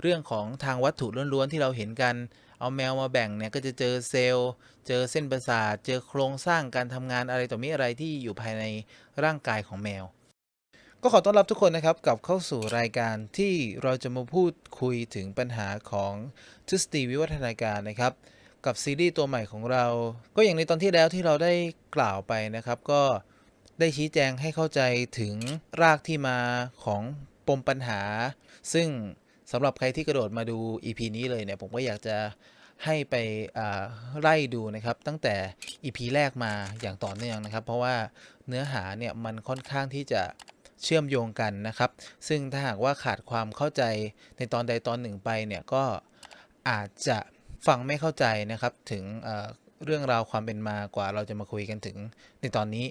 เรื่องของทางวัตถุล้วนๆที่เราเห็นกัน เอาแมวมาแบ่งเนี่ยก็จะเจอเซลล์ เจอเส้นประสาท เจอโครงสร้างการทำงานอะไรต่อมีอะไรที่อยู่ภายในร่างกายของแมว ก็ขอต้อนรับทุกคนนะครับกับเข้าสู่รายการที่เราจะมาพูดคุยถึงปัญหาของทฤษฎีวิวัฒนาการนะครับกับซีรีส์ตัวใหม่ของเรา ก็อย่างในตอนที่แล้วที่เราได้กล่าวไปนะครับ ก็ได้ชี้แจงให้เข้าใจถึงรากที่มาของปมปัญหา ซึ่ง สำหรับใครที่กระโดดมาดู EP นี้เลยเนี่ยผมก็อยากจะให้ไปไล่ดูนะครับตั้งแต่ EP แรกมาอย่างต่อเนื่องนะครับ เพราะว่าเนื้อหาเนี่ยมันค่อนข้างที่จะเชื่อมโยงกันนะครับ ซึ่งถ้าหากว่าขาดความเข้าใจในตอนใดตอนหนึ่งไปเนี่ยก็อาจจะฟังไม่เข้าใจนะครับถึงเรื่องราวความเป็นมากว่าเราจะมาคุยกันถึงในตอนนี้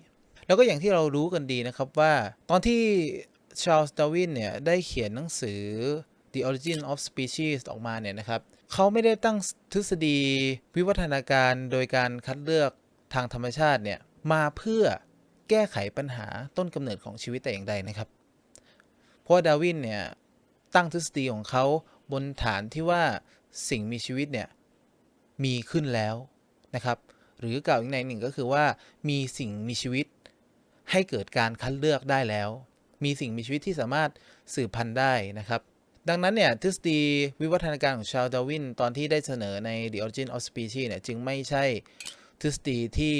แล้วก็อย่างที่เรารู้กันดีนะครับว่าตอนที่ชาร์ลส์ดาวินเนี่ยได้เขียนหนังสือ The Origin of Species ออกมาเนี่ยนะครับเขาไม่ได้ตั้งทฤษฎีวิวัฒนาการโดยการคัดเลือกทางธรรมชาติเนี่ยมาเพื่อแก้ไขปัญหาต้นกำเนิดของชีวิตแต่อย่างใดนะครับ เพราะว่าดาร์วินเนี่ยตั้งทฤษฎีของเขาบนฐานที่ว่าสิ่งมีชีวิตเนี่ยมีขึ้นแล้วนะครับ หรือกล่าวอีกในหนึ่งก็คือว่ามีสิ่งมีชีวิตให้เกิดการคัดเลือกได้แล้ว มีสิ่งมีชีวิตที่สามารถสืบพันธุ์ได้นะครับ ดังนั้นเนี่ยทฤษฎีวิวัฒนาการของชาร์ลส์ดาวิน ตอนที่ได้เสนอใน The Origin of Species เนี่ยจึงไม่ใช่ทฤษฎีที่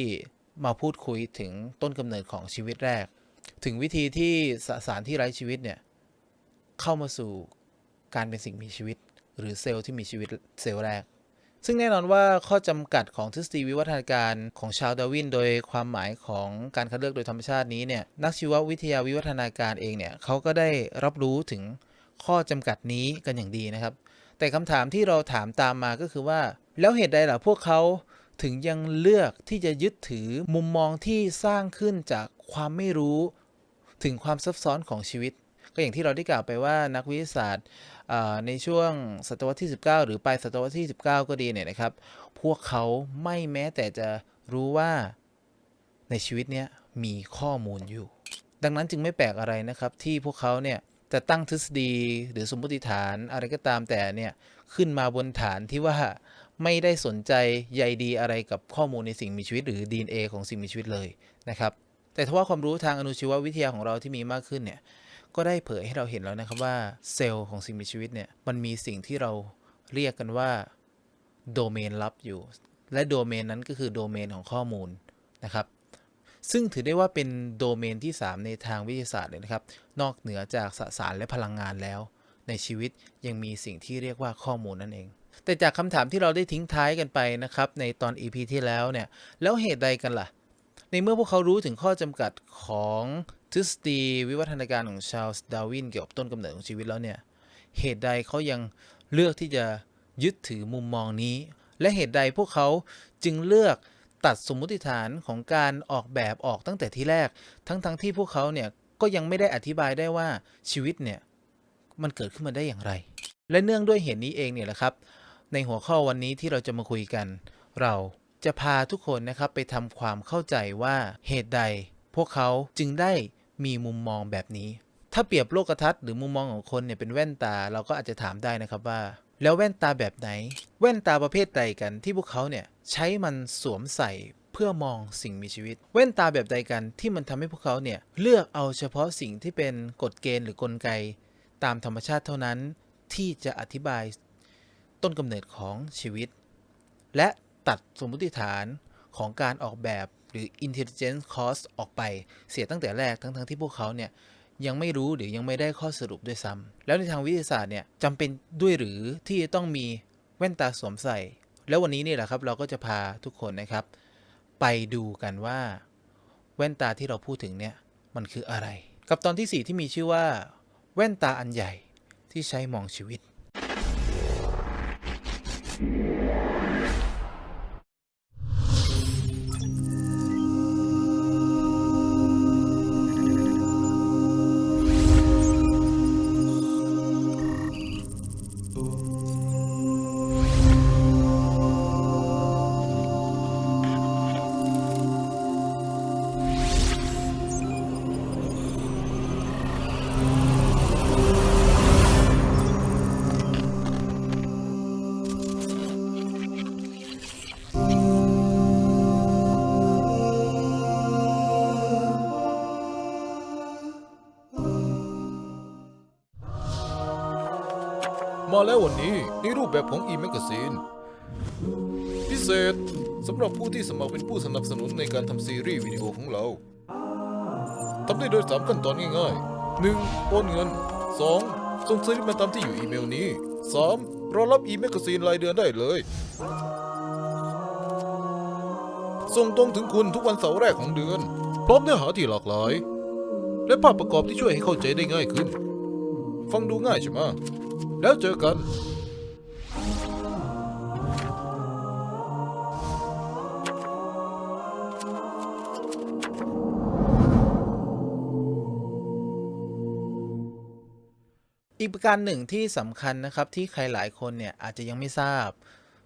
มาพูดคุยถึงต้นกำเนิดของชีวิตแรก ถึงวิธีที่สสารที่ไร้ชีวิตเนี่ยเข้ามาสู่การเป็นสิ่งมีชีวิต หรือเซลล์ที่มีชีวิตเซลล์แรก ซึ่งแน่นอนว่าข้อจำกัดของทฤษฎีวิวัฒนาการของชาร์ลส์ดาวิน โดยความหมายของการคัดเลือกโดยธรรมชาตินี้เนี่ยนักชีววิทยาวิวัฒนาการเองเนี่ยเขาก็ได้รับรู้ถึง ข้อจำกัดนี้กันอย่างดีนะครับ แต่คำถามที่เราถามตามมาก็คือว่า แล้วเหตุใดล่ะพวกเขาถึงยังเลือกที่จะยึดถือมุมมองที่สร้างขึ้นจากความไม่รู้ถึงความซับซ้อนของชีวิต ก็อย่างที่เราได้กล่าวไปว่านักวิทยาศาสตร์ในช่วงศตวรรษที่ 19 หรือปลายศตวรรษที่ 19 ก็ดีเนี่ยนะครับ พวกเขาไม่แม้แต่จะรู้ว่าในชีวิตเนี้ยมีข้อมูลอยู่ ดังนั้นจึงไม่แปลกอะไรนะครับที่พวกเขาเนี่ย จะตั้งทฤษฎีหรือสมมติฐานอะไรก็ตามแต่เนี่ยขึ้นมาบนฐานที่ว่าไม่ได้สนใจใยดีอะไรกับข้อมูลในสิ่งมีชีวิต หรือ DNA ของสิ่งมีชีวิตเลยนะครับ แต่ทว่าความรู้ทางอนุชีววิทยาของเราที่มีมากขึ้นเนี่ยก็ได้เผยให้เราเห็นแล้วนะครับว่าเซลล์ของสิ่งมีชีวิตเนี่ยมันมีสิ่งที่เราเรียกกันว่าโดเมนลับอยู่ และโดเมนนั้นก็คือโดเมนของข้อมูลนะครับ ซึ่งถือได้ว่าเป็นโดเมนที่ 3 ในทางวิทยาศาสตร์เลยนะครับ นอกเหนือจากสสารและพลังงานแล้ว ในชีวิตยังมีสิ่งที่เรียกว่าข้อมูลนั่นเอง แต่จากคำถามที่เราได้ทิ้งท้ายกันไปนะครับ ในตอน EP ที่แล้วเนี่ย แล้วเหตุใดกันล่ะ ในเมื่อพวกเขารู้ถึงข้อจำกัดของทฤษฎีวิวัฒนาการของชาลส์ดาวินเกี่ยวกับต้นกำเนิดของชีวิตแล้วเนี่ย เหตุใดเขายังเลือกที่จะยึดถือมุมมองนี้ และเหตุใดพวกเขาจึงเลือก ตัดสมมุติฐานของการออกแบบออกตั้งแต่ที่แรก ทั้งๆทที่พวกเขาเนี่ยก็ยังไม่ได้อธิบายได้ว่าชีวิตเนี่ยมันเกิดขึ้นมาได้อย่างไร และเนื่องด้วยเหตุนี้เองเนี่ยแหละครับ ในหัวข้อวันนี้ที่เราจะมาคุยกัน เราจะพาทุกคนนะครับไปทำความเข้าใจว่าเหตุใด พวกเขาจึงได้มีมุมมองแบบนี้ ถ้าเปรียบโลกทัศน์หรือมุมมองของคนเนี่ยเป็นแว่นตาเราก็อาจจะถามได้นะครับว่า แล้วแว่นตาแบบไหน แว่นตาประเภทใดกันที่พวกเขาเนี่ยใช้มันสวมใส่เพื่อมองสิ่งมีชีวิต แว่นตาแบบใดกันที่มันทำให้พวกเขาเนี่ยเลือกเอาเฉพาะสิ่งที่เป็นกฎเกณฑ์หรือกลไก ตามธรรมชาติเท่านั้นที่จะอธิบายต้นกำเนิดของชีวิต และตัดสมมติฐานของการออกแบบหรือ intelligence cost ออกไปเสียตั้งแต่แรกทั้งๆทที่พวกเขาเนี่ยยังไม่รู้หรือยังไม่ได้ข้อสรุปด้วยซ้ำแล้วในทางวิทยาศาสตร์เนี่ยจำเป็นด้วยหรือที่จะต้องมี แว่นตาสวมใส่ แล้ววันนี้นี่แหละครับเราก็จะพาทุกคนนะครับ ไปดูกันว่า แว่นตาที่เราพูดถึงเนี่ยมันคืออะไร กับตอนที่ 4 ที่มีชื่อว่า แว่นตาอันใหญ่ที่ใช้มองชีวิต มาแล้ววันนี้ในรูปแบบของ e magazine พิเศษสำหรับผู้ที่สมัครเป็นผู้สนับสนุนในการทำซีรีส์วิดีโอของเราทำได้โดย 3 ขั้นตอนง่ายๆ 1. โอนเงิน 2. ส่งสลิปมาตามที่อยู่อีเมลนี้ 3. รอรับ e magazine รายเดือนได้เลย ส่งตรงถึงคุณทุกวันเสาร์แรกของเดือน พร้อมเนื้อหาที่หลากหลาย และภาพประกอบที่ช่วยให้เข้าใจได้ง่ายขึ้น ฟังดูง่ายใช่ไหม แล้วเจอกันอีกประการหนึ่งที่สำคัญนะครับที่ใครหลายคนเนี่ยอาจจะยังไม่ทราบ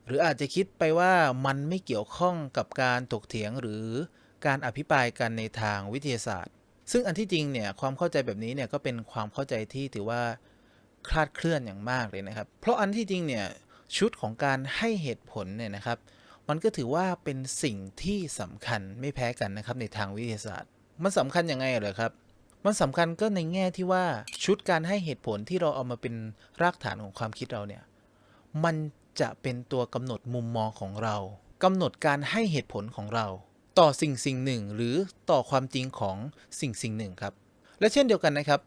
หรืออาจจะคิดไปว่ามันไม่เกี่ยวข้องกับการถกเถียงหรือการอภิปรายกันในทางวิทยาศาสตร์ ซึ่งอันที่จริงเนี่ยความเข้าใจแบบนี้เนี่ยก็เป็นความเข้าใจที่ถือว่า คลาดเคลื่อนอย่างมากเลยนะครับ เพราะอันที่จริงเนี่ยชุดของการให้เหตุผลเนี่ยนะครับ มันก็ถือว่าเป็นสิ่งที่สำคัญไม่แพ้กันนะครับในทางวิทยาศาสตร์ มันสำคัญยังไงเหรอครับ มันสำคัญก็ในแง่ที่ว่าชุดการให้เหตุผลที่เราเอามาเป็นรากฐานของความคิดเราเนี่ยมันจะเป็นตัวกำหนดมุมมองของเรากำหนดการให้เหตุผลของเรา ต่อสิ่งสิ่งหนึ่ง หรือต่อความจริงของสิ่งสิ่งหนึ่งครับและเช่นเดียวกันนะครับ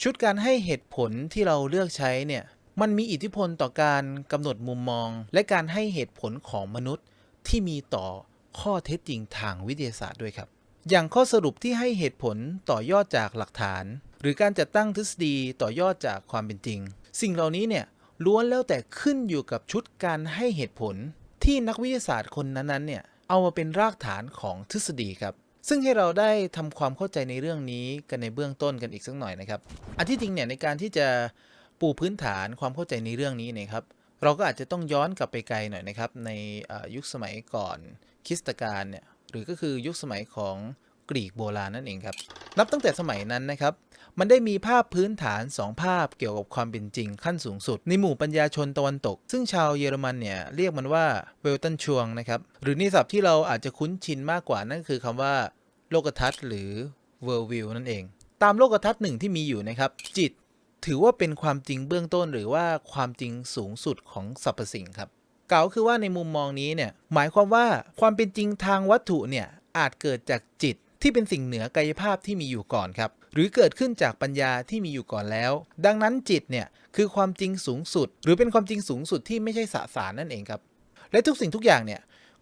ชุดการให้เหตุผลที่เราเลือกใช้เนี่ยมันมีอิทธิพลต่อการกำหนดมุมมอง และการให้เหตุผลของมนุษย์ที่มีต่อข้อเท็จจริงทางวิทยาศาสตร์ด้วยครับ อย่างข้อสรุปที่ให้เหตุผลต่อยอดจากหลักฐาน หรือการจัดตั้งทฤษฎีต่อยอดจากความเป็นจริง สิ่งเหล่านี้เนี่ยล้วนแล้วแต่ขึ้นอยู่กับชุดการให้เหตุผลที่นักวิทยาศาสตร์คนนั้นๆเนี่ยเอามาเป็นรากฐานของทฤษฎีครับ ซึ่งให้เราได้ทำความเข้าใจในเรื่องนี้กันในเบื้องต้นกันอีกสักหน่อยนะครับอันที่จริงเนี่ยในการที่จะปูพื้นฐานความเข้าใจในเรื่องนี้เนะครับ เราก็อาจจะต้องย้อนกลับไปไกลหน่อยนะครับในยุคสมัยก่อนคริสตกาลเนี่ยหรือก็คือยุคสมัยของ กรีกโบราณนั่นเองครับ นับตั้งแต่สมัยนั้นนะครับ มันได้มีภาพพื้นฐาน 2 ภาพเกี่ยวกับความเป็นจริงขั้นสูงสุด ในหมู่ปัญญาชนตะวันตก ซึ่งชาวเยอรมันเนี่ยเรียกมันว่าเวลตันชวงนะครับ หรือในศัพท์ที่เราอาจจะคุ้นชินมากกว่านั่นคือคำว่าโลกทัศน์หรือ world view นั่นเอง ตามโลกทัศน์หนึ่งที่มีอยู่นะครับ จิตถือว่าเป็นความจริงเบื้องต้นหรือว่าความจริงสูงสุดของสรรพสิ่งครับกล่าวคือว่าในมุมมองนี้เนี่ยหมายความว่าความเป็นจริงทางวัตถุเนี่ยอาจเกิดจากจิต ที่เป็นสิ่งเหนือกายภาพที่มีอยู่ก่อนครับ หรือเกิดขึ้นจากปัญญาที่มีอยู่ก่อนแล้ว ดังนั้นจิตเนี่ยคือความจริงสูงสุด หรือเป็นความจริงสูงสุดที่ไม่ใช่สสารนั่นเองครับ และทุกสิ่งทุกอย่างเนี่ย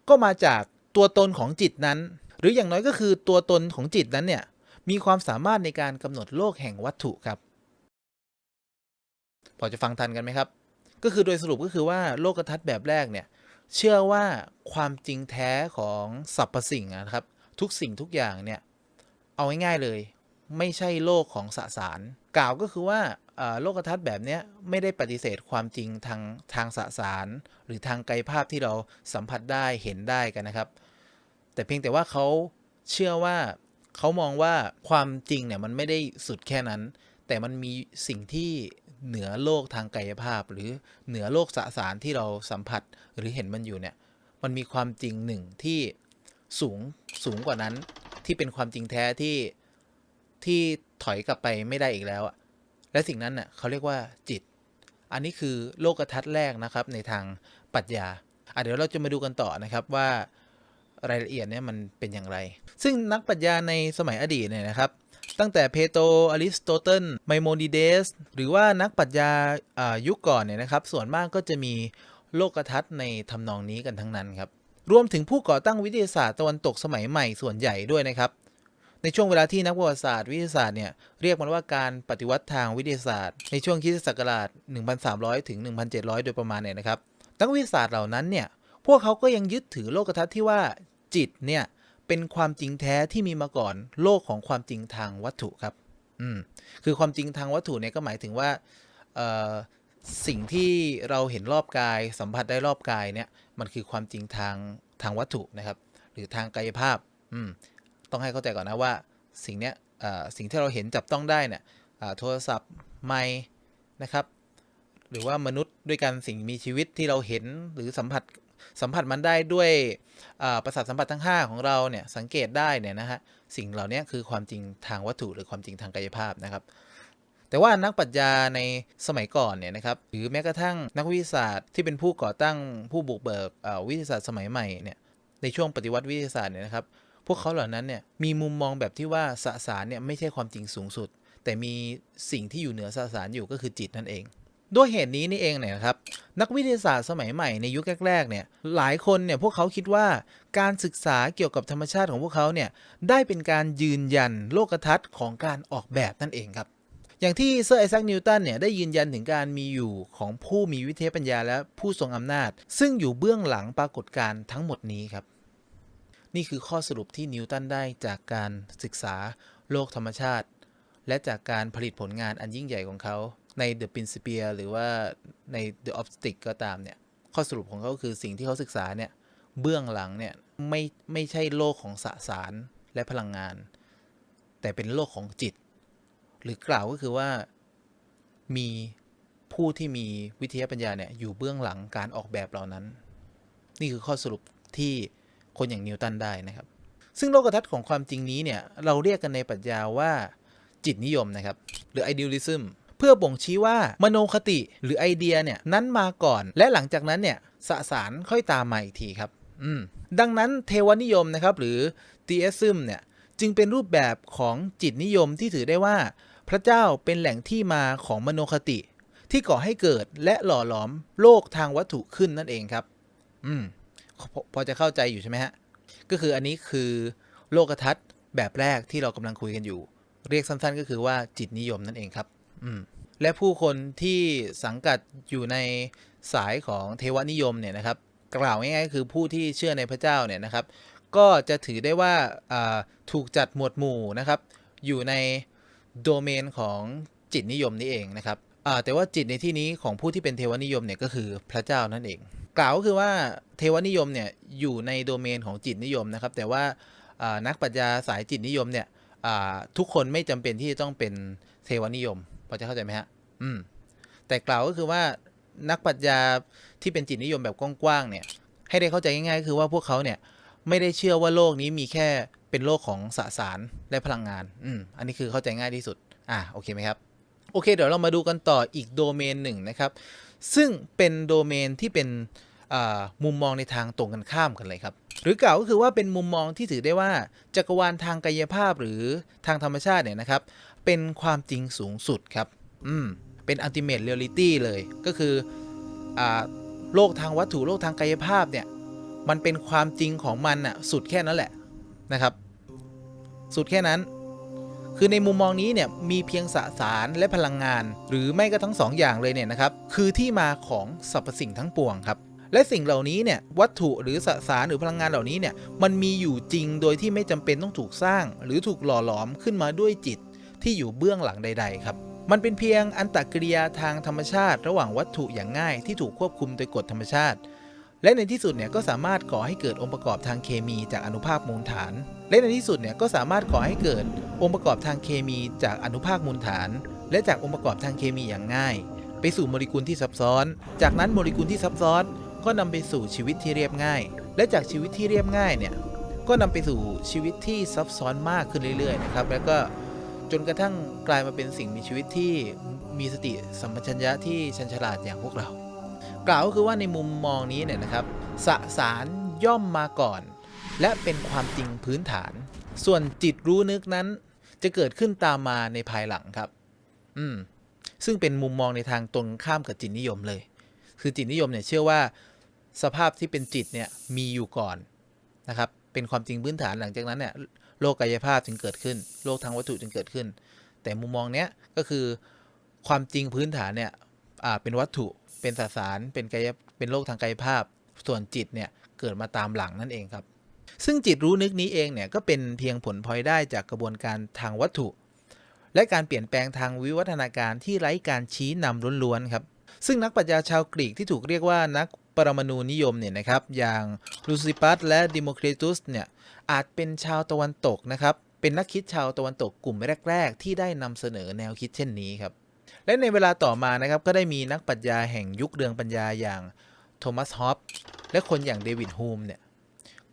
ก็มาจากตัวตนของจิตนั้น หรืออย่างน้อยก็คือตัวตนของจิตนั้นเนี่ยมีความสามารถในการกำหนดโลกแห่งวัตถุครับ พอจะฟังทันกันไหมครับ ก็คือโดยสรุปก็คือว่าโลกทัศน์แบบแรกเนี่ยเชื่อว่าความจริงแท้ของสรรพสิ่งนะครับ ทุกสิ่งทุกอย่างเนี่ย เอาง่ายๆเลย ไม่ใช่โลกของสสาร กล่าวก็คือว่าโลกทัศน์แบบนี้ไม่ได้ปฏิเสธความจริงทางทางสสาร หรือทางกายภาพที่เราสัมผัสได้เห็นได้กันนะครับ แต่เพียงแต่ว่าเขาเชื่อว่าเขามองว่าความจริงเนี่ยมันไม่ได้สุดแค่นั้น แต่มันมีสิ่งที่เหนือโลกทางกายภาพ หรือเหนือโลกสสารที่เราสัมผัสหรือเห็นมันอยู่เนี่ยมันมีความจริงหนึ่งที่ สูงสูงกว่านั้นที่เป็นความจริงแท้ที่ที่ถอยกลับไปไม่ได้อีกแล้วอะและสิ่งนั้นน่ะเขาเรียกว่าจิต อันนี้คือโลกทัศน์แรกนะครับในทางปรัชญาอะเดี๋ยวเราจะมาดูกันต่อนะครับว่ารายละเอียดเนี่ยมันเป็นอย่างไร ซึ่งนักปรัชญาในสมัยอดีตเนี่ยนะครับ ตั้งแต่เพโตรอริสโตเติล ไมโมนิเดส หรือว่านักปรัชญาอ่ายุคก่อนเนี่ยนะครับ ส่วนมากก็จะมีโลกทัศน์ในทำนองนี้กันทั้งนั้นครับ รวมถึงผู้ก่อตั้งวิทยาศาสตร์ตะวันตกสมัยใหม่ส่วนใหญ่ด้วยนะครับ ในช่วงเวลาที่นักประวัติศาสตร์วิทยาศาสตร์เนี่ยเรียกมันว่าการปฏิวัติทางวิทยาศาสตร์ ในช่วงคริสตศักราช 1300 ถึง 1700 โดยประมาณเนี่ยนะครับนักวิทยาศาสตร์เหล่านั้นเนี่ยพวกเขาก็ยังยึดถือโลกทัศน์ที่ว่าจิตเนี่ยเป็นความจริงแท้ที่มีมาก่อนโลกของความจริงทางวัตถุครับอืมคือความจริงทางวัตถุเนี่ยก็หมายถึงว่าสิ่งที่เราเห็นรอบกาย สัมผัสได้รอบกายเนี่ย มันคือความจริงทางทางวัตถุนะครับ หรือทางกายภาพอืมต้องให้เข้าใจก่อนนะว่าสิ่งเนี้ยสิ่งที่เราเห็นจับต้องได้เนี่ยโทรศัพท์ไมค์นะครับ หรือว่ามนุษย์ด้วยกันสิ่งมีชีวิตที่เราเห็นหรือสัมผัสสัมผัสมันได้ด้วยประสาทสัมผัสทั้ง 5 ของเราเนี่ยสังเกตได้เนี่ยนะฮะสิ่งเหล่านี้คือความจริงทางวัตถุหรือความจริงทางกายภาพนะครับ แต่ว่านักปรัชญาในสมัยก่อนเนี่ยนะครับหรือแม้กระทั่งนักวิทยาศาสตร์ที่เป็นผู้ก่อตั้งผู้บุกเบิกวิทยาศาสตร์สมัยใหม่เนี่ยในช่วงปฏิวัติวิทยาศาสตร์เนี่ยนะครับพวกเขาเหล่านั้นเนี่ยมีมุมมองแบบที่ว่าสสารเนี่ยไม่ใช่ความจริงสูงสุด แต่มีสิ่งที่อยู่เหนือสสารอยู่ก็คือจิตนั่นเอง ด้วยเหตุนี้นี่เองเนี่ยนะครับนักวิทยาศาสตร์สมัยใหม่ในยุคแรกๆเนี่ยหลายคนเนี่ยพวกเขาคิดว่าการศึกษาเกี่ยวกับธรรมชาติของพวกเขาเนี่ยได้เป็นการยืนยันโลกทัศน์ของการออกแบบนั่นเองครับ อย่างที่เซอร์ไอแซคนิวตันเนี่ยได้ยืนยันถึงการมีอยู่ของผู้มีวิทยาปัญญาและผู้ทรงอำนาจ ซึ่งอยู่เบื้องหลังปรากฏการณ์ทั้งหมดนี้ครับ นี่คือข้อสรุปที่นิวตันได้จากการศึกษาโลกธรรมชาติ และจากการผลิตผลงานอันยิ่งใหญ่ของเขาใน The Principia หรือว่าใน The Optic ก็ตามเนี่ย ข้อสรุปของเขาคือสิ่งที่เขาศึกษาเนี่ย เบื้องหลังเนี่ยไม่ไม่ใช่โลกของสสารและพลังงาน แต่เป็นโลกของจิต หรือกล่าวก็คือว่ามีผู้ที่มีวิทยาปัญญาเนี่ยอยู่เบื้องหลังการออกแบบเหล่านั้น นี่คือข้อสรุปที่คนอย่างนิวตันได้นะครับ ซึ่งโลกทัศน์ของความจริงนี้เนี่ยเราเรียกกันในปรัชญาว่าจิตนิยมนะครับ หรือ idealism เพื่อบ่งชี้ว่ามโนคติหรือไอเดียเนี่ยนั้นมาก่อนและหลังจากนั้นเนี่ยสสารค่อยตามมาอีกทีครับอืมดังนั้นเทวนิยมนะครับหรือ theism เนี่ยจึงเป็นรูปแบบของจิตนิยมที่ถือได้ว่า พระเจ้าเป็นแหล่งที่มาของมโนคติ ที่ก่อให้เกิดและหล่อหลอมโลกทางวัตถุขึ้นนั่นเองครับ อืมพอพอจะเข้าใจอยู่ใช่ไหมฮะ ก็คืออันนี้คือโลกทัศน์แบบแรกที่เรากำลังคุยกันอยู่ เรียกสั้นๆ ก็คือว่าจิตนิยมนั่นเองครับ อืมและผู้คนที่สังกัดอยู่ในสายของเทวนิยมเนี่ยนะครับ กล่าวง่ายๆคือผู้ที่เชื่อในพระเจ้าเนี่ยนะครับ ก็จะถือได้ว่าถูกจัดหมวดหมู่นะครับ อยู่ใน โดเมนของจิตนิยมนี่เองนะครับแต่ว่าจิตในที่นี้ของผู้ที่เป็นเทวนิยมเนี่ยก็คือพระเจ้านั่นเอง กล่าวก็คือว่าเทวนิยมเนี่ยอยู่ในโดเมนของจิตนิยมนะครับ แต่ว่านักปรัชญาสายจิตนิยมเนี่ยทุกคนไม่จำเป็นที่จะต้องเป็นเทวนิยมพอจะเข้าใจไหมฮะอืมแต่กล่าวก็คือว่านักปรัชญาที่เป็นจิตนิยมแบบกว้างๆเนี่ยให้ได้เข้าใจง่ายๆก็คือว่าพวกเขาเนี่ยไม่ได้เชื่อว่าโลกนี้มีแค่ เป็นโลกของสสารและพลังงาน อืม อันนี้คือเข้าใจง่ายที่สุด อ่า โอเคไหมครับ โอเค เดี๋ยวเรามาดูกันต่ออีกโดเมนหนึ่งนะครับ ซึ่งเป็นโดเมนที่เป็นมุมมองในทางตรงกันข้ามกันเลยครับ หรือกล่าวก็คือว่าเป็นมุมมองที่ถือได้ว่า จักรวาลทางกายภาพหรือทางธรรมชาติเนี่ยนะครับ เป็นความจริงสูงสุดครับ อืม เป็น ultimate reality เลย ก็คืออโลกทางวัตถุโลกทางกายภาพเนี่ย มันเป็นความจริงของมันอะสุดแค่นั้นแหละ นะครับ สุดแค่นั้น คือในมุมมองนี้เนี่ยมีเพียงสสารและพลังงาน หรือไม่ก็ทั้งสองอย่างเลยเนี่ยนะครับ คือที่มาของสรรพสิ่งทั้งปวงครับและสิ่งเหล่านี้เนี่ยวัตถุหรือสสารหรือพลังงานเหล่านี้เนี่ยมันมีอยู่จริงโดยที่ไม่จำเป็นต้องถูกสร้าง หรือถูกหล่อหลอมขึ้นมาด้วยจิตที่อยู่เบื้องหลังใด ๆ ครับ มันเป็นเพียงอันตรกิริยาทางธรรมชาติ ระหว่างวัตถุอย่างง่ายที่ถูกควบคุมโดยกฎธรรมชาติ และในที่สุดเนี่ยก็สามารถก่อให้เกิดองค์ประกอบทางเคมีจากอนุภาคมูลฐาน และในที่สุดเนี่ยก็สามารถก่อให้เกิดองค์ประกอบทางเคมีจากอนุภาคมูลฐาน และจากองค์ประกอบทางเคมีอย่างง่าย ไปสู่โมเลกุลที่ซับซ้อน จากนั้นโมเลกุลที่ซับซ้อน ก็นำไปสู่ชีวิตที่เรียบง่าย และจากชีวิตที่เรียบง่ายเนี่ยก็นำไปสู่ชีวิตที่ซับซ้อนมากขึ้นเรื่อยๆนะครับแล้วก็จนกระทั่งกลายมาเป็นสิ่งมีชีวิตที่มีสติสัมปชัญญะที่ชันฉลาดอย่างพวกเรา กล่าวก็คือว่าในมุมมองนี้เนี่ยนะครับสสารย่อมมาก่อน และเป็นความจริงพื้นฐาน ส่วนจิตรู้นึกนั้น จะเกิดขึ้นตามมาในภายหลังครับ อืมซึ่งเป็นมุมมองในทางตรงข้ามกับจิตนิยมเลย คือจิตนิยมเนี่ยเชื่อว่าสภาพที่เป็นจิตเนี่ยมีอยู่ก่อนนะครับ เป็นความจริงพื้นฐานหลังจากนั้นเนี่ยโลกกายภาพจึงเกิดขึ้น โลกทางวัตถุจึงเกิดขึ้น แต่มุมมองเนี้ยก็คือความจริงพื้นฐานเนี่ยอ่าเป็นวัตถุ เป็นสสารเป็นกายเป็นโลกทางกายภาพ ส่วนจิตเนี่ยเกิดมาตามหลังนั่นเองครับ ซึ่งจิตรู้นึกนี้เองเนี่ยก็เป็นเพียงผลพลอยได้จากกระบวนการทางวัตถุ และการเปลี่ยนแปลงทางวิวัฒนาการที่ไร้การชี้นำล้วนๆครับซึ่งนักปรัชญาชาวกรีกที่ถูกเรียกว่านักปรมาณูนิยมเนี่ยนะครับอย่างลูซิปัสและดิโมครตุสเนี่ยอาจเป็นชาวตะวันตกนะครับเป็นนักคิดชาวตะวันตกกลุ่มแรก ๆ ที่ได้นำเสนอแนวคิดเช่นนี้ครับ และในเวลาต่อมานะครับก็ได้มีนักปรัชญาแห่งยุคเรืองปัญญาอย่างโทมัสฮอปและคนอย่างเดวิดฮูมเนี่ย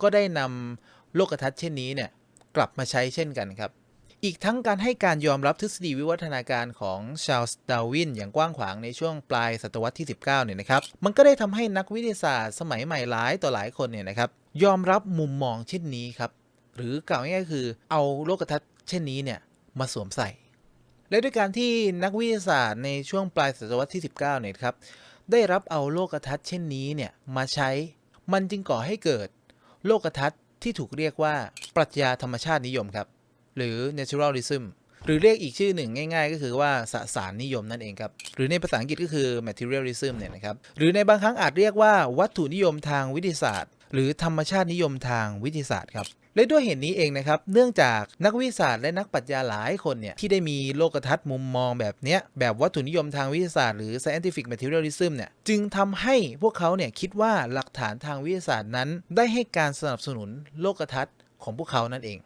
ก็ได้นำโลกทัศน์เช่นนี้เนี่ยกลับมาใช้เช่นกันครับ อีกทั้งการให้การยอมรับทฤษฎีวิวัฒนาการของชาลส์ดาวินอย่างกว้างขวางในช่วงปลายศตวรรษที่ 19เนี่ยนะครับ มันก็ได้ทำให้นักวิทยาศาสตร์สมัยใหม่หลายต่อหลายคนเนี่ยนะครับยอมรับมุมมองเช่นนี้ครับ หรือกล่าวง่ายๆคือเอาโลกทัศน์เช่นนี้เนี่ยมาสวมใส่ และด้วยการที่นักวิทยาศาสตร์ในช่วงปลายศตวรรษที่ 19 เนี่ยครับ ได้รับเอาโลกทัศน์เช่นนี้เนี่ยมาใช้ มันจึงก่อให้เกิด โลกทัศน์ที่ถูกเรียกว่าปรัชญาธรรมชาตินิยมครับ หรือ naturalism หรือเรียกอีกชื่อหนึ่งง่าย ๆ ก็คือว่าสสารนิยมนั่นเองครับ หรือในภาษาอังกฤษก็คือ materialism เนี่ยนะครับ หรือในบางครั้งอาจเรียกว่าวัตถุนิยมทางวิทยาศาสตร์ หรือธรรมชาตินิยมทางวิทยาศาสตร์ครับ และด้วยเหตุนี้เองนะครับ เนื่องจากนักวิทยาศาสตร์และนักปรัชญาหลายคนเนี่ยที่ได้มีโลกทัศน์มุมมองแบบเนี้ยแบบวัตถุนิยมทางวิทยาศาสตร์หรือ scientific materialism เนี่ยจึงทำให้พวกเขาเนี่ยคิดว่าหลักฐานทางวิทยาศาสตร์นั้น ได้ให้การสนับสนุนโลกทัศน์ของพวกเขานั่นเอง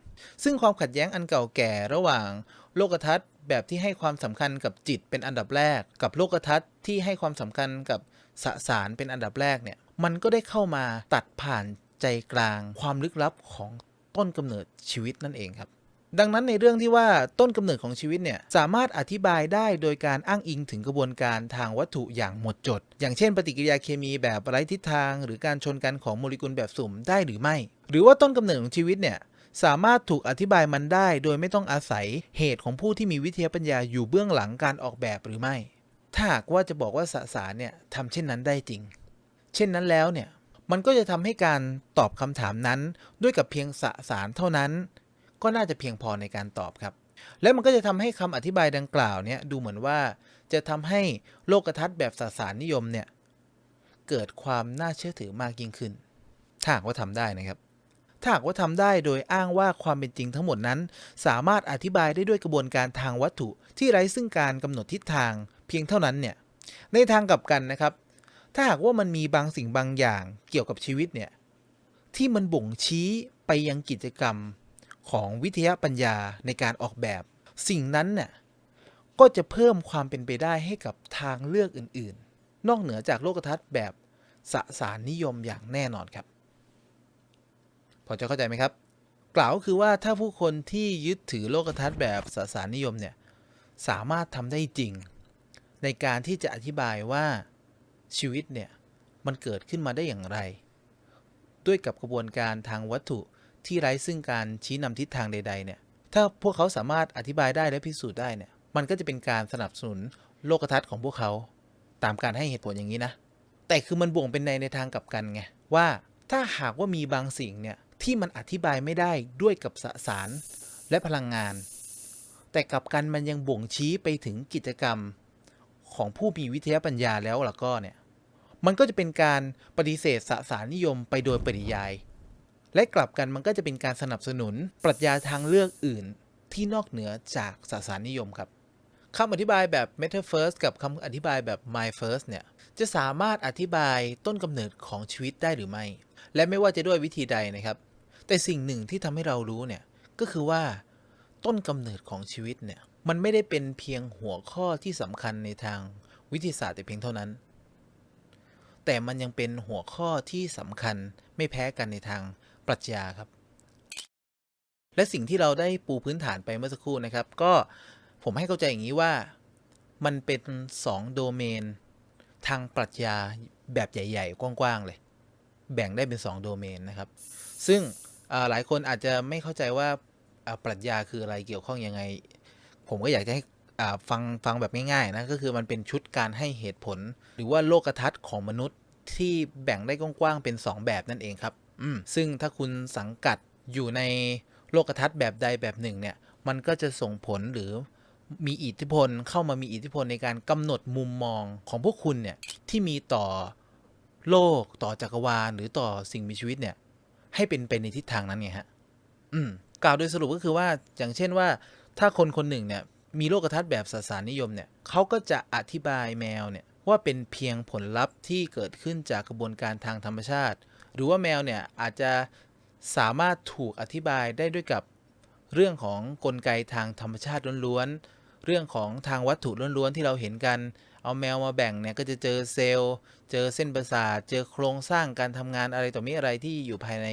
ซึ่งความขัดแย้งอันเก่าแก่ระหว่างโลกทัศน์แบบที่ให้ความสำคัญกับจิตเป็นอันดับแรก กับโลกทัศน์ที่ให้ความสำคัญกับสสารเป็นอันดับแรกเนี่ยมันก็ได้เข้ามาตัดผ่านใจกลาง ความลึกลับของ ต้นกำเนิดชีวิตนั่นเองครับ ดังนั้นในเรื่องที่ว่าต้นกำเนิดของชีวิตเนี่ยสามารถอธิบายได้โดยการอ้างอิงถึงกระบวนการทางวัตถุอย่างหมดจด อย่างเช่น ปฏิกิริยาเคมีแบบไร้ทิศทาง หรือการชนกันของโมเลกุลแบบสุ่มได้หรือไม่ หรือว่าต้นกำเนิดของชีวิตเนี่ยสามารถถูกอธิบายมันได้ โดยไม่ต้องอาศัยเหตุของผู้ที่มีวิทยาปัญญาอยู่เบื้องหลังการออกแบบหรือไม่ ถ้าหากว่าจะบอกว่าสสารเนี่ยทำเช่นนั้นได้จริง เช่นนั้นแล้วเนี่ย มันก็จะทำให้การตอบคำถามนั้น ด้วยกับเพียงสสารเท่านั้น ก็น่าจะเพียงพอในการตอบครับ และมันก็จะทำให้คำอธิบายดังกล่าวเนี่ยดูเหมือนว่า จะทำให้โลกทัศน์แบบสสารนิยมเนี่ยเกิดความน่าเชื่อถือมากยิ่งขึ้น ถ้าหากว่าทำได้นะครับ ถ้าหากว่าทำได้โดยอ้างว่าความเป็นจริงทั้งหมดนั้น สามารถอธิบายได้ด้วยกระบวนการทางวัตถุที่ไร้ซึ่งการกำหนดทิศทางเพียงเท่านั้นเนี่ยในทางกลับกันนะครับ ถ้าหากว่ามันมีบางสิ่งบางอย่างเกี่ยวกับชีวิตเนี่ย ที่มันบ่งชี้ไปยังกิจกรรมของวิทยาปัญญาในการออกแบบ สิ่งนั้นเนี่ยก็จะเพิ่มความเป็นไปได้ให้กับทางเลือกอื่น ๆ นอกเหนือจากโลกทัศน์แบบสสารนิยมอย่างแน่นอนครับ พอจะเข้าใจไหมครับ กล่าวก็คือว่าถ้าผู้คนที่ยึดถือโลกทัศน์แบบสสารนิยมเนี่ยสามารถทำได้จริง ในการที่จะอธิบายว่า ชีวิตเนี่ยมันเกิดขึ้นมาได้อย่างไร ด้วยกับกระบวนการทางวัตถุที่ไร้ซึ่งการชี้นำทิศทางใดๆเนี่ยถ้าพวกเขาสามารถอธิบายได้และพิสูจน์ได้เนี่ยมันก็จะเป็นการสนับสนุนโลกทัศน์ของพวกเขา ตามการให้เหตุผลอย่างนี้นะ แต่คือมันบ่งเป็นในในทางกลับกันไงว่าถ้าหากว่ามีบางสิ่งเนี่ยที่มันอธิบายไม่ได้ด้วยกับสสารและพลังงาน แต่กลับกันมันยังบ่งชี้ไปถึงกิจกรรมของผู้มีวิทยาปัญญาแล้วล่ะก็เนี่ย มันก็จะเป็นการปฏิเสธสสารนิยมไปโดยปริยาย และกลับกันมันก็จะเป็นการสนับสนุนปรัชญาทางเลือกอื่นที่นอกเหนือจากสสารนิยมครับคำอธิบายแบบ meta first กับคำอธิบายแบบ my first เนี่ย จะสามารถอธิบายต้นกำเนิดของชีวิตได้หรือไม่ และไม่ว่าจะด้วยวิธีใดนะครับ แต่สิ่งหนึ่งที่ทำให้เรารู้เนี่ย ก็คือว่าต้นกำเนิดของชีวิตเนี่ย มันไม่ได้เป็นเพียงหัวข้อที่สำคัญในทางวิทยาศาสตร์แต่เพียงเท่านั้น แต่มันยังเป็นหัวข้อที่สำคัญไม่แพ้กันในทางปรัชญาครับ และสิ่งที่เราได้ปูพื้นฐานไปเมื่อสักครู่นะครับ ก็ผมให้เข้าใจอย่างนี้ว่ามันเป็น 2 โดเมน ทางปรัชญาแบบใหญ่ ๆ กว้าง ๆ เลย แบ่งได้เป็น 2 โดเมนนะครับ ซึ่งหลายคนอาจจะไม่เข้าใจว่าปรัชญาคืออะไรเกี่ยวข้องยังไง ผมก็อยากจะให้ ฟังฟังแบบง่ายๆนะก็คือมันเป็นชุดการให้เหตุผล หรือว่าโลกทัศน์ของมนุษย์ที่แบ่งได้กว้างๆเป็น 2 แบบนั่นเองครับอืมซึ่งถ้าคุณสังกัดอยู่ในโลกทัศน์แบบใดแบบหนึ่งเนี่ยมันก็จะส่งผลหรือมีอิทธิพลเข้ามามีอิทธิพลในการกำหนดมุมมองของพวกคุณเนี่ยที่มีต่อโลกต่อจักรวาลหรือต่อสิ่งมีชีวิตเนี่ยให้เป็นไปในทิศทางนั้นไงฮะ อืมกล่าวโดยสรุปก็คือว่าอย่างเช่นว่า ถ้าคนคนหนึ่งเนี่ย มีโลกทัศน์แบบสสารนิยมเนี่ยเขาก็จะอธิบายแมวเนี่ยว่าเป็นเพียงผลลัพธ์ที่เกิดขึ้นจากกระบวนการทางธรรมชาติ หรือว่าแมวเนี่ยอาจจะสามารถถูกอธิบายได้ด้วยกับเรื่องของกลไกทางธรรมชาติล้วนๆ เรื่องของทางวัตถุล้วนๆที่เราเห็นกัน เอาแมวมาแบ่งเนี่ยก็จะเจอเซลล์ เจอเส้นประสาท เจอโครงสร้างการทำงานอะไรต่อมีอะไรที่อยู่ภายใน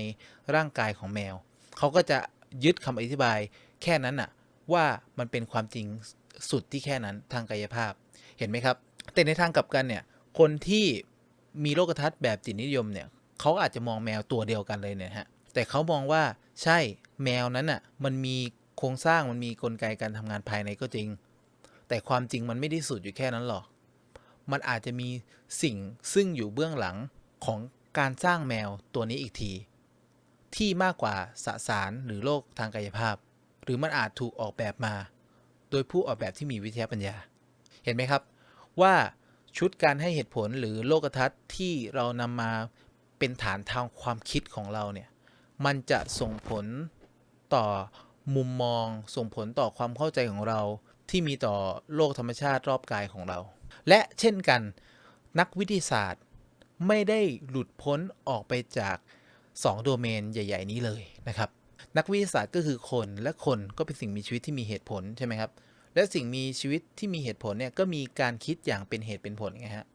ร่างกายของแมว เขาก็จะยึดคำอธิบายแค่นั้นน่ะ ว่ามันเป็นความจริงสุดที่แค่นั้นทางกายภาพ เห็นไหมครับ แต่ในทางกลับกันเนี่ย คนที่มีโลกทัศน์แบบจิตนิยมเนี่ยเขาอาจจะมองแมวตัวเดียวกันเลยเนี่ยฮะ แต่เขามองว่าใช่แมวนั้นอะมันมีโครงสร้างมันมีกลไกการทำงานภายในก็จริง แต่ความจริงมันไม่ได้สุดอยู่แค่นั้นหรอก มันอาจจะมีสิ่งซึ่งอยู่เบื้องหลังของการสร้างแมวตัวนี้อีกที ที่มากกว่าสสารหรือโลกทางกายภาพ หรือมันอาจถูกออกแบบมา โดยผู้ออกแบบที่มีวิทยาปัญญา เห็นไหมครับ ว่าชุดการให้เหตุผลหรือโลกทัศน์ที่เรานำมาเป็นฐานทางความคิดของเราเนี่ยมันจะส่งผลต่อมุมมอง ส่งผลต่อความเข้าใจของเราที่มีต่อโลกธรรมชาติรอบกายของเรา และเช่นกัน นักวิทยาศาสตร์ไม่ได้หลุดพ้นออกไปจาก 2 โดเมนใหญ่ ๆ นี้เลยนะครับ นักวิทยาศาสตร์ก็คือคนและคนก็เป็นสิ่งมีชีวิตที่มีเหตุผลใช่ไหมครับ และสิ่งมีชีวิตที่มีเหตุผลเนี่ยก็มีการคิดอย่างเป็นเหตุเป็นผลไงฮะ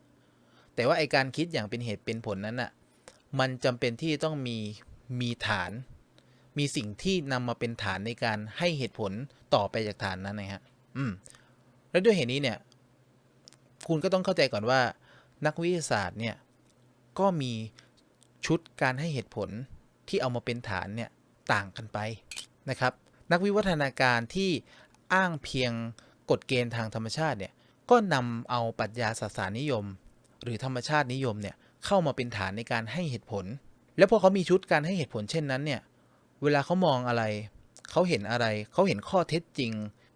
แต่ว่าไอการคิดอย่างเป็นเหตุเป็นผลนั้นน่ะมันจำเป็นที่จะต้องมีมีฐาน มีสิ่งที่นำมาเป็นฐานในการให้เหตุผลต่อไปจากฐานนั้นนะฮะอืมและด้วยเหตุนี้เนี่ย คุณก็ต้องเข้าใจก่อนว่า นักวิทยาศาสตร์เนี่ยก็มีชุดการให้เหตุผลที่เอามาเป็นฐานเนี่ย ต่างกันไปนะครับ นักวิวัฒนาการที่อ้างเพียงกฎเกณฑ์ทางธรรมชาติเนี่ยก็นำเอาปรัชญาศาสนานิยม หรือธรรมชาตินิยมเนี่ยเข้ามาเป็นฐานในการให้เหตุผล แล้วพอเขามีชุดการให้เหตุผลเช่นนั้นเนี่ยเวลาเขามองอะไร เขาเห็นอะไรเขาเห็นข้อเท็จจริง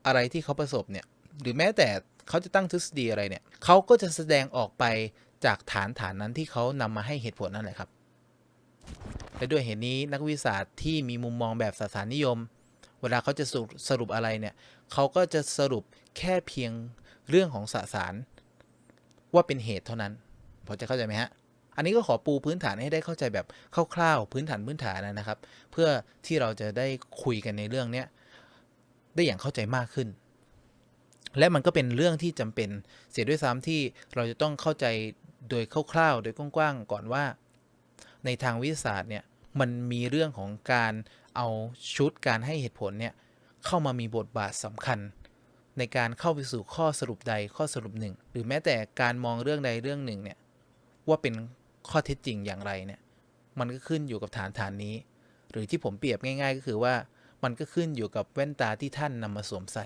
อะไรที่เขาประสบเนี่ยหรือแม้แต่เขาจะตั้งทฤษฎีอะไรเนี่ยเขาก็จะแสดงออกไปจากฐานฐานนั้นที่เขานำมาให้เหตุผลนั่นแหละครับ และด้วยเหตุนี้นักวิทยาศาสตร์ที่มีมุมมองแบบศาสนานิยม เวลาเขาจะสรุปสรุปอะไรเนี่ยเขาก็จะสรุปแค่เพียงเรื่องของสสาร ว่าเป็นเหตุเท่านั้นพอจะเข้าใจไหมฮะอันนี้ก็ขอปูพื้นฐานให้ได้เข้าใจแบบคร่าวๆพื้นฐานพื้นฐานนะครับ เพื่อที่เราจะได้คุยกันในเรื่องเนี้ยได้อย่างเข้าใจมากขึ้น และมันก็เป็นเรื่องที่จำเป็นเสียด้วยซ้ำที่เราจะต้องเข้าใจโดยคร่าวๆ โดยกว้างๆก่อนว่า ในทางวิทยาศาสตร์เนี่ยมันมีเรื่องของการเอาชุดการให้เหตุผลเนี่ยเข้ามามีบทบาทสำคัญ ในการเข้าไปสู่ข้อสรุปใดข้อสรุปหนึ่ง หรือแม้แต่การมองเรื่องใดเรื่องหนึ่งเนี่ยว่าเป็นข้อเท็จจริงอย่างไรเนี่ยมันก็ขึ้นอยู่กับฐานฐานนี้ หรือที่ผมเปรียบง่าย ๆ ก็คือว่ามันก็ขึ้นอยู่กับแว่นตาที่ท่านนำมาสวมใส่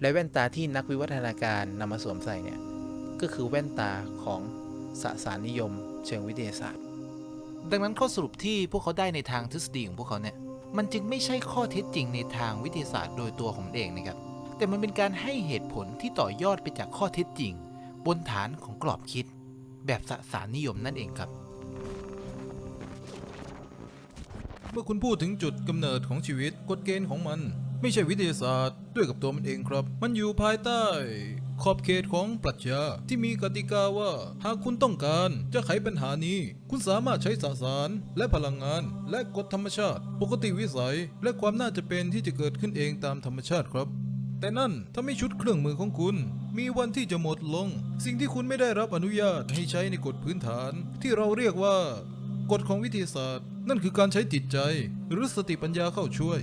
และแว่นตาที่นักวิวัฒนาการนำมาสวมใส่เนี่ยก็คือแว่นตาของสสารนิยม เชิงวิทยาศาสตร์ ดังนั้นข้อสรุปที่พวกเขาได้ในทางทฤษฎีของพวกเขาเนี่ยมันจึงไม่ใช่ข้อเท็จจริงในทางวิทยาศาสตร์โดยตัวของมันเองนะครับ แต่มันเป็นการให้เหตุผลที่ต่อยอดไปจากข้อเท็จจริง บนฐานของกรอบคิด แบบสสารนิยมนั่นเองครับ เมื่อคุณพูดถึงจุดกำเนิดของชีวิตกฎเกณฑ์ของมัน ไม่ใช่วิทยาศาสตร์ด้วยกับตัวมันเองครับ มันอยู่ภายใต้ ขอบเขตของปรัชญาที่มีกติกาว่า หากคุณต้องการจะไขปัญหานี้ คุณสามารถใช้สสารและพลังงาน และกฎธรรมชาติ ปกติวิสัย และความน่าจะเป็นที่จะเกิดขึ้นเองตามธรรมชาติครับ แต่นั่นถ้าไม่ชุดเครื่องมือของคุณ มีวันที่จะหมดลง สิ่งที่คุณไม่ได้รับอนุญาตให้ใช้ในกฎพื้นฐาน ที่เราเรียกว่ากฎของวิทยาศาสตร์ นั่นคือการใช้จิตใจ หรือสติปัญญาเข้าช่วย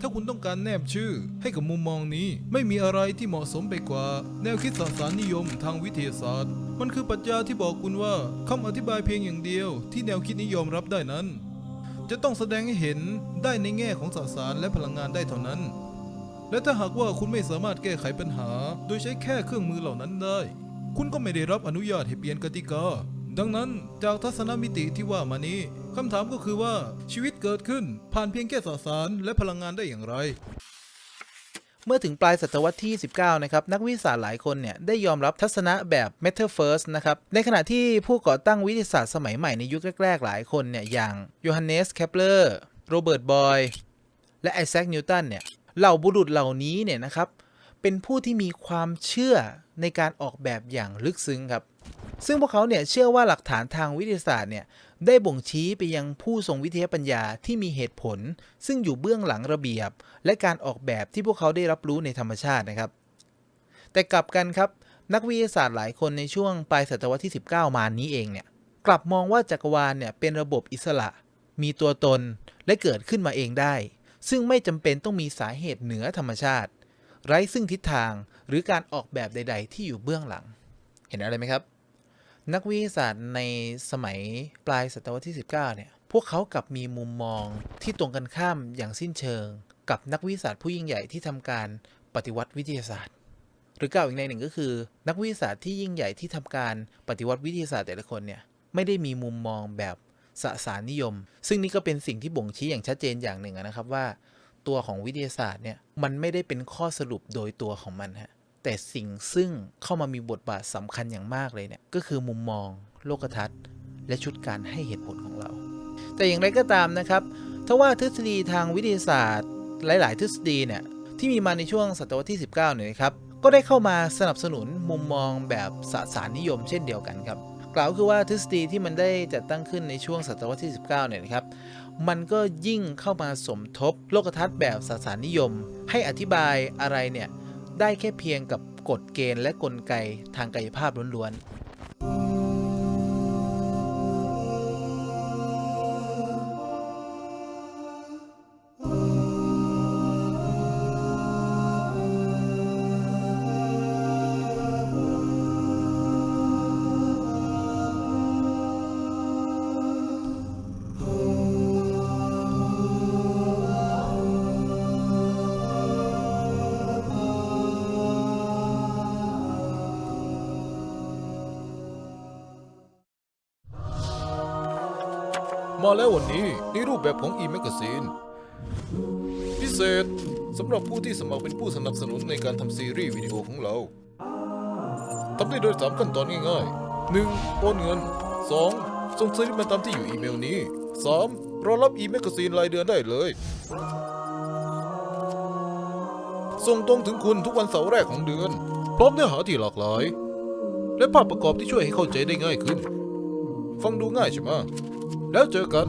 ถ้าคุณต้องการแนบชื่อ ให้กับมุมมองนี้ไม่มีอะไรที่เหมาะสมไปกว่า แนวคิดสสารนิยมทางวิทยาศาสตร์ มันคือปรัชญาที่บอกคุณว่าคำอธิบายเพียงอย่างเดียว ที่แนวคิดนี้ยอมรับได้นั้น จะต้องแสดงให้เห็นได้ในแง่ของสสารและพลังงานได้เท่านั้น และถ้าหากว่าคุณไม่สามารถแก้ไขปัญหา โดยใช้แค่เครื่องมือเหล่านั้นได้ คุณก็ไม่ได้รับอนุญาตให้เปลี่ยนกติกา ดังนั้นจากทัศนมิติที่ว่ามานี้คำถามก็คือว่าชีวิตเกิดขึ้นผ่านเพียงแค่สสารและพลังงานได้อย่างไร เมื่อถึงปลายศตวรรษที่ 19 นะครับ นักวิทยาศาสตร์หลายคนเนี่ย ได้ยอมรับทัศนะแบบ Meta First นะครับ ในขณะที่ผู้ก่อตั้งวิทยาศาสตร์สมัยใหม่ในยุคแรก ๆ หลายคนเนี่ย อย่างโยฮันเนสแคปเลอร์โรเบิร์ตบอยและไอแซคนิวตันเนี่ยเหล่าบุรุษเหล่านี้เนี่ยนะครับเป็นผู้ที่มีความเชื่อในการออกแบบอย่างลึกซึ้งครับ ซึ่งพวกเขาเนี่ยเชื่อว่าหลักฐานทางวิทยาศาสตร์เนี่ยได้บ่งชี้ไปยังผู้ทรงวิทยาปัญญาที่มีเหตุผล ซึ่งอยู่เบื้องหลังระเบียบ และการออกแบบที่พวกเขาได้รับรู้ในธรรมชาตินะครับ แต่กลับกันครับนักวิทยาศาสตร์หลายคนในช่วงปลายศตวรรษที่ 19 มานี้เองเนี่ยกลับมองว่าจักรวาลเนี่ยเป็นระบบอิสระ มีตัวตนและเกิดขึ้นมาเองได้ ซึ่งไม่จำเป็นต้องมีสาเหตุเหนือธรรมชาติ ไร้ซึ่งทิศทางหรือการออกแบบใด ๆ ที่อยู่เบื้องหลัง เห็นอะไรไหมครับ นักวิทยาศาสตร์ในสมัยปลายศตวรรษที่ 19 เนี่ย พวกเขากลับมีมุมมองที่ตรงกันข้ามอย่างสิ้นเชิง กับนักวิทยาศาสตร์ผู้ยิ่งใหญ่ที่ทำการปฏิวัติวิทยาศาสตร์ หรือกล่าวอีกในหนึ่งก็คือ นักวิทยาศาสตร์ที่ยิ่งใหญ่ที่ทำการปฏิวัติวิทยาศาสตร์แต่ละคนเนี่ยไม่ได้มีมุมมองแบบสสารนิยม ซึ่งนี่ก็เป็นสิ่งที่บ่งชี้อย่างชัดเจนอย่างหนึ่งนะครับว่า ตัวของวิทยาศาสตร์เนี่ยมันไม่ได้เป็นข้อสรุปโดยตัวของมันฮะ แต่สิ่งซึ่งเข้ามามีบทบาทสำคัญอย่างมากเลยเนี่ยก็คือมุมมอง โลกทัศน์ และชุดการให้เหตุผลของเรา แต่อย่างไรก็ตามนะครับถ้าว่าทฤษฎีทางวิทยาศาสตร์ หลาย ๆ ทฤษฎีเนี่ยที่มีมาในช่วงศตวรรษที่ 19 เนี่ยครับก็ได้เข้ามาสนับสนุนมุมมองแบบสสารนิยมเช่นเดียวกันครับกล่าวคือว่าทฤษฎีที่มันได้จัดตั้งขึ้นในช่วงศตวรรษที่ 19 เนี่ยนะครับมันก็ยิ่งเข้ามาสมทบโลกทัศน์แบบสสารนิยม ให้อธิบายอะไรเนี่ย ได้แค่เพียงกับกฎเกณฑ์และกลไกทางกายภาพล้วน มาแล้ววันนี้ในรูปแบบของ e magazine พิเศษสำหรับผู้ที่สมัครเป็นผู้สนับสนุนในการทำซีรีส์วิดีโอของเราทำได้โดย 3 ขั้นตอนง่ายๆ 1. โอนเงิน 2. ส่งสลิปมาตามที่อยู่อีเมลนี้ 3. รอรับ e magazine รายเดือนได้เลย ส่งตรงถึงคุณทุกวันเสาร์แรกของเดือน พร้อมเนื้อหาที่หลากหลาย และภาพประกอบที่ช่วยให้เข้าใจได้ง่ายขึ้น ฟังดูง่ายใช่ไหม Nếu 到